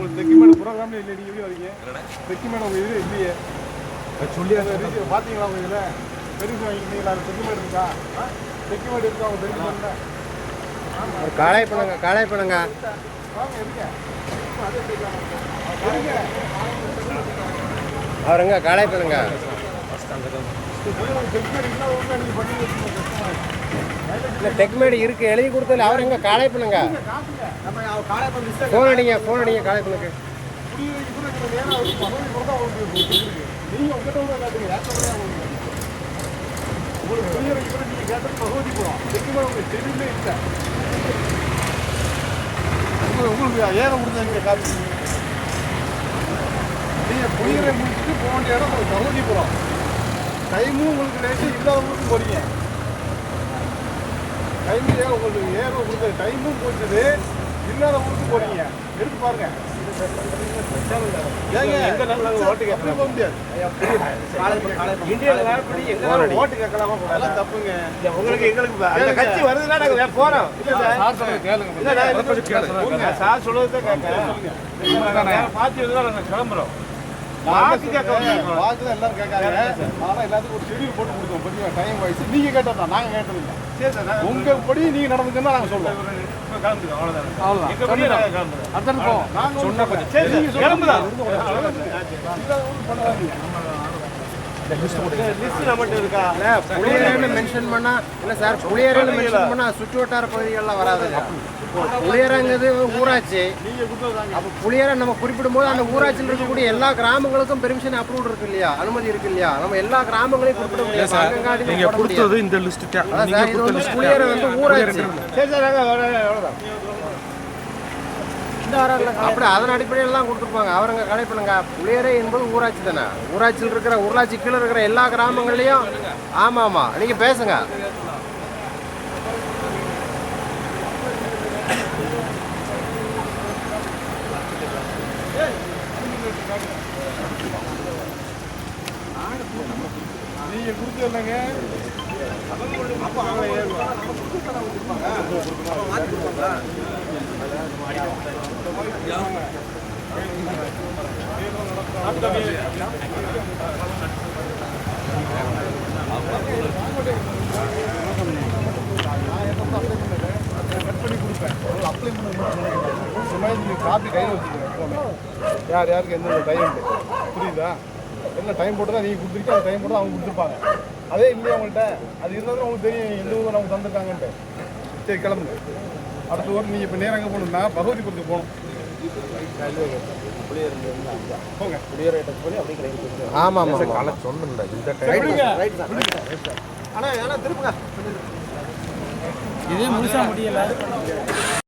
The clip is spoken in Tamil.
உங்களுக்கு தெக்கிமேடு ப்ரோக்ராமே இல்லை நீங்கள் எப்படி வரீங்க தெக்கிமேடு உங்கள் இது இல்லையே. சொல்லி பார்த்தீங்களா உங்கள் இதில்? பெருசு வாங்கிட்டீங்களா தெக்கிமேடு இருக்கா? தெக்கிமேடு இருக்கா உங்கள் தெரிஞ்சு பண்ணுங்க காளை பண்ணுங்க வாங்க இருக்க அவருங்க காளை பண்ணுங்க இல்லை டெக்மேடு இருக்குது எழுதி கொடுத்தல அவர் எங்கே காலை பண்ணுங்க? ஃபோன் அடிங்க ஃபோன் அடிங்க காலை பண்ணுங்க. உங்களுக்கு கூட நீங்கள் போகிறோம் இல்லை ஏற முடிஞ்சா நீங்கள் நீங்கள் குடியிரை முடிச்சுட்டு போக வேண்டிய இடம் உங்களுக்கு போகிறோம் டைமும் உங்களுக்கு லேட்டு இல்லாதவங்களுக்கும் போறீங்க. டைம் ஏன் உங்களுக்கு ஏற கொடுத்த டைமும் போச்சுது இல்லாதவங்களுக்கும் போறீங்க. எடுத்து பாருங்க. ஓட்டு கேட்க முடியாது. எங்க ஓட்டு கேட்கலாமா? அதெல்லாம் தப்புங்க. உங்களுக்கு எங்களுக்கு அந்த கட்சி வருதுன்னா நாங்க போறோம். இல்ல சார். சார் தான் கேட்கறேன். பார்த்து இருந்தா நாங்க கிளம்புறோம். வாக்கு கேட்க. வாக்கு தான் எல்லாரும் கேட்காங்க ஆனா எல்லாத்துக்கும் ஒரு ஷெடியூல் போட்டு கொடுத்தோம். பார்த்தீங்களா டைம் வைஸ் நீங்க கேட்டதா? நாங்க கேட்டது இல்லை சரி சார் படி நீங்க நடந்துக்கன்னா நாங்க சொல்றோம். இப்ப கிளம்புறோம். அத்தனை போவோம் சொன்ன கொஞ்சம் சரி கிளம்புதான் புளியரேன்னு மென்ஷன் பண்ணா இல்லை சார் புளியரேன்னு மென்ஷன் பண்ணா சுற்று வட்டார பகுதிகள்லாம் வராதுங்க. புளியரங்கிறது ஊராட்சி. அப்போ புளியரை நம்ம குறிப்பிடும் போது அந்த ஊராட்சியில் இருக்கக்கூடிய எல்லா கிராமங்களுக்கும் பெர்மிஷன் அப்ரூவ் இருக்கு இல்லையா? அனுமதி இருக்கு இல்லையா? நம்ம எல்லா கிராமங்களையும் குறிப்பிட முடியாது. நீங்க. கொடுத்தது இந்த லிஸ்ட் இது வந்து புளியரை வந்து ஊராட்சி. சரி சார் அப்படி அதன் அடிப்படையில் தான் கொடுத்துருப்பாங்க. அவருங்க கடைப்பிடுங்க புளியரை என்பது ஊராட்சி தானே? ஊராட்சியில் இருக்கிற ஊராட்சி கீழே இருக்கிற எல்லா கிராமங்கள்லையும் ஆமாம் ஆமாம் நீங்கள் பேசுங்க. நீங்க கொடுத்தது இல்லைங்க அப்ப அவன் ஏறுவான். கட் பண்ணி கொடுப்பேன் அப்ளை பண்ண நீங்கள் காப்பி கையில் வச்சுக்கோங்க. யார் யாருக்கு எந்தெந்த டைம் புரியுதா? என்ன டைம் போட்டு தான் நீங்கள் கொடுத்துருக்கீங்க அந்த டைம் போட்டு அவங்க கொடுத்துருப்பாங்க. அதே இல்லையா அவங்கள்ட்ட அது இருந்தாலும் உங்களுக்கு தெரியும் எந்த ஊரில் அவங்க தந்துருக்காங்கன்ட்டு. சரி கிளம்புங்க. அடுத்த ஊர் நீங்கள் இப்போ நேரம் எங்கே போகணும்னா பகவதிபுரத்துக்கு போகணும். போங்க. ஆமாம் ஆமாம் சொன்னல இந்த விடுங்க. ஆனா ஆனா திருப்புங்க இதே முழுசா முடியல.